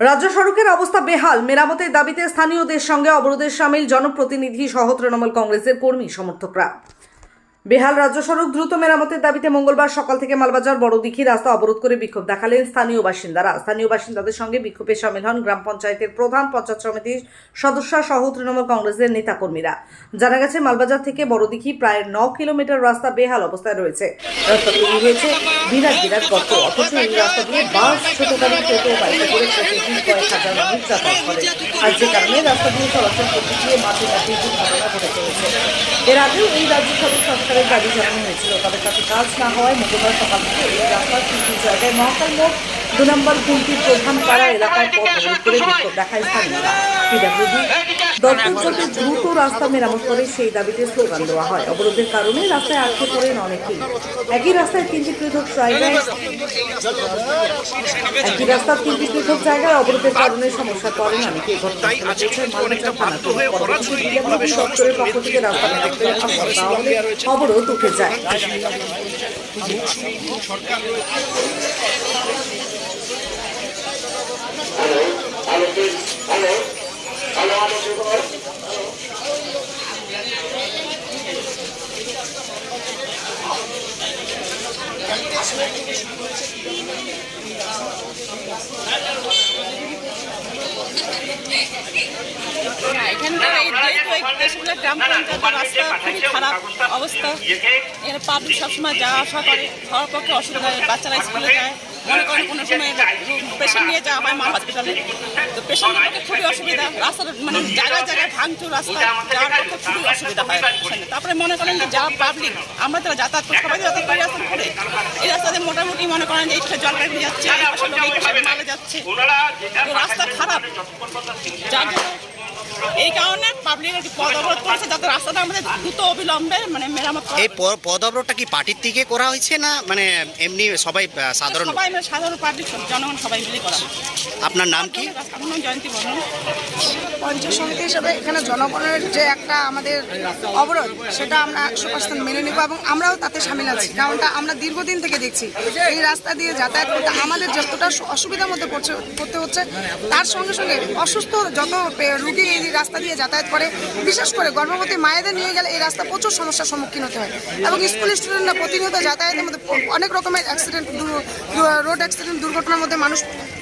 রাজ্য সড়কের অবস্থা বেহাল। মেরামতের দাবিতে স্থানীয়দের সঙ্গে অবরোধের সামিল জনপ্রতিনিধি সহ তৃণমূল কংগ্রেসের কর্মী সমর্থকরা। বেহাল রাজ্য সড়ক দ্রুত মেরামতের দাবিতে মঙ্গলবার সকাল থেকে মালবাজার বড়দিঘি রাস্তা অবরোধ করে বিক্ষোভ দেখালেন স্থানীয় বাসিন্দারা। স্থানীয় বাসিন্দাদের সঙ্গে বিক্ষোভে সামিল হন গ্রাম পঞ্চায়েতের প্রধান পঞ্চায়েত সমিতির সদস্য সহ তৃণমূল কংগ্রেসের নেতাকর্মীরা। জানা গেছে, মালবাজার থেকে বড়দিঘি প্রায় ন কিলোমিটার রাস্তা বেহাল অবস্থায় রয়েছে। রাস্তা হয়েছে বিরাট বিরাট অথচ এই করে আর যে কারণে চলাচল করতে ঘটে এর আগেও এই রাজ্য সড়ক সংস্কারের দাবি জানানো হয়েছিল, তবে তাতে কাজ না হওয়ায় মঙ্গলবার সকাল থেকে এই রাস্তার কিছু জায়গায় মহাকাল মোড় দু নম্বর কুলটির প্রধান পাড়া এলাকায় পথ অবরোধ করে বিক্ষোভ দেখায় স্থানীয়রা। পিডাব্লিউডি দ্রুত রাস্তা মেরামত করে সেই দাবিতে স্লোগান দেওয়া হয়। অবরোধের কারণে রাস্তায় আটকে পড়েন অনেকেই। একই রাস্তায় তিনটি পৃথক জায়গায় একই রাস্তার তিনটি পৃথক জায়গায় অবরোধের কারণে সমস্যা পড়েন অনেকে। দপ্তরের পক্ষ থেকে রাস্তা মেরামতের অবরোধ উঠে যায়। হ্যাঁ, এখানকার এই রাস্তা খুবই খারাপ অবস্থা এখানে পাবলিক সবসময় যাওয়া আসা করে সবার পক্ষে অসুবিধা হয় বাচ্চারা স্কুলে যায় মনে করেন কোনো সময় পেশেন্ট নিয়ে যাওয়া হয় মা হসপিটালে। তো পেশেন্টের পক্ষে খুবই অসুবিধা। রাস্তার মানে জায়গায় জায়গায় ভাঙচুর রাস্তা যাওয়ার পক্ষে খুবই অসুবিধা হয়। তারপরে মনে করেন যে যারা পাবলিক আমরা তারা যাতায়াত করি, সবাই যাতায়াত করি রাস্তা করে এই রাস্তাতে মোটামুটি মনে করেন যে এই পাশে জলপাইগুড়ি যাচ্ছে মালে যাচ্ছে। তো রাস্তা খারাপ। যার জন্য এই কারণে পাবলিক পদ অবরোধ করেছে যাতে রাস্তাটা আমাদের দ্রুত অবিলম্বে মানে মেরামত এই পদ অবরোধটা কি পার্টির থেকে করা হয়েছে না মানে এমনি সবাই সাধারণ সবাই মিলে সাধারণ পাবলিক জনগণ সবাই মিলে করা। আপনার নাম কি? জয়ন্তী বর্মন পঞ্চায়েত সমিতি হিসেবে এখানে জনগণের যে একটা আমাদের অবরোধ সেটা আমরা একশো পার্সেন্ট মেনে নেব এবং আমরাও তাতে সামিল আছি। কারণটা আমরা দীর্ঘদিন থেকে দেখছি এই রাস্তা দিয়ে যাতায়াত করতে আমাদের যতটা সু- অসুবিধার মধ্যে পড়ছে পড়তে হচ্ছে তার সঙ্গে সঙ্গে অসুস্থ যত রুগী এই রাস্তা দিয়ে যাতায়াত করে। বিশেষ করে গর্ভবতী মায়েদের নিয়ে গেলে এই রাস্তা প্রচুর সমস্যার সম্মুখীন হতে হয়। এবং স্কুল স্টুডেন্টরা প্রতিনিয়ত যাতায়াতের মধ্যে অনেক রকমের অ্যাক্সিডেন্ট রোড অ্যাক্সিডেন্ট দুর্ঘটনার মধ্যে মানুষ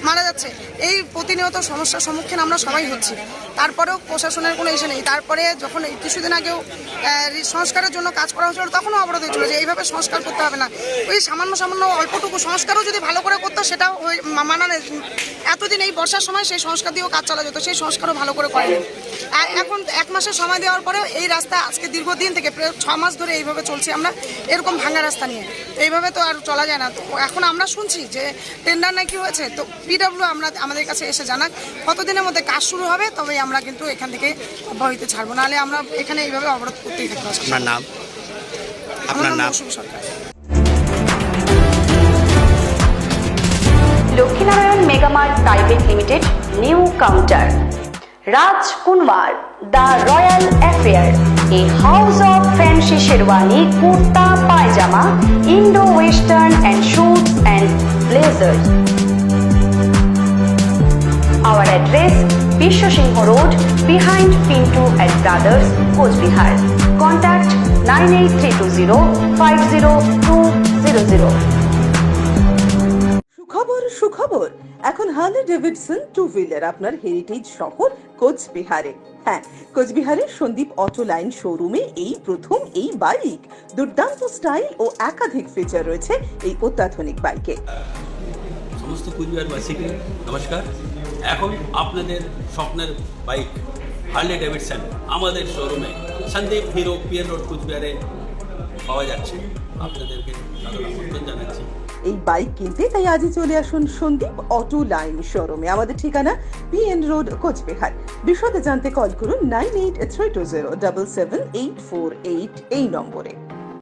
মারা যাচ্ছে। এই প্রতিনিয়ত সমস্যার সম্মুখীন আমরা সবাই হচ্ছি। তারপরেও প্রশাসনের কোনো ইসে নেই। তারপরে যখন কিছুদিন আগেও সংস্কারের জন্য কাজ করা হচ্ছিল তখনও অবরোধ হয়েছিল যে এইভাবে সংস্কার করতে হবে না। ওই সামান্য সামান্য অল্পটুকু সংস্কারও যদি ভালো করে করতো, সেটাও মানা নেই। এতদিন এই বর্ষার সময় সেই সংস্কার দিয়েও কাজ চালা যেত সেই সংস্কারও ভালো করে করেনি। এখন এক মাসের সময় দেওয়ার পরেও এই রাস্তা আজকে দীর্ঘদিন থেকে প্রায় ছ মাস ধরে এইভাবে চলছি আমরা, এরকম ভাঙা রাস্তা নিয়ে। এইভাবে তো আর চলা যায় না। তো এখন আমরা শুনছি যে টেন্ডার নাকি হয়েছে। তো পিডব্লিউ আমরা আমাদের কাছে এসে জানাক কতদিনের মধ্যে কাজ শুরু হবে তবে আমরা কিন্তু এখান থেকে অব্যাহত ছাড়বো। নাহলে আমরা এখানে এইভাবে অবরোধ করতেই থাকব আপনার নাম? আপনার নাম নাম? Sarkar. Lakshminarayan megamart private limited new counter. Raj Kunwar the royal affair. A house of fancy sherwani kurta pyjama Indo western and suits and blazers. Our address Bisho Singh Road behind Pintu and Brothers, Coachbihar. Contact 98320 50200. সুখবর সুখবর এখন Harley Davidson two wheeler আপনার heritage শহর কোচবিহারে হ্যাঁ কোচবিহারের Sandeep auto line শোরুমে এই প্রথম এই বাইক দুর্দান্ত স্টাইল ও একাধিক ফিচার রয়েছে এই অত্যাধুনিক বাইকে সমস্ত কুচবিহারবাসীকে নমস্কার। এখন আপনাদের স্বপ্নের বাইক, হার্লে ডেভিডসন আমাদের শোরুমে, সন্দীপ হিরো পিয়ার রোড কুচবিহারে পাওয়া যাচ্ছে। আপনাদেরকে আমন্ত্রণ জানাচ্ছি। এই বাইক কিনতে তাই আজই চলে আসুন সন্দীপ অটো লাইন শোরুমে। আমাদের ঠিকানা পি এন রোড কোচবিহার। বিশদে জানতে কল করুন nine eight three two zero double seven eight four eight এই নম্বরে।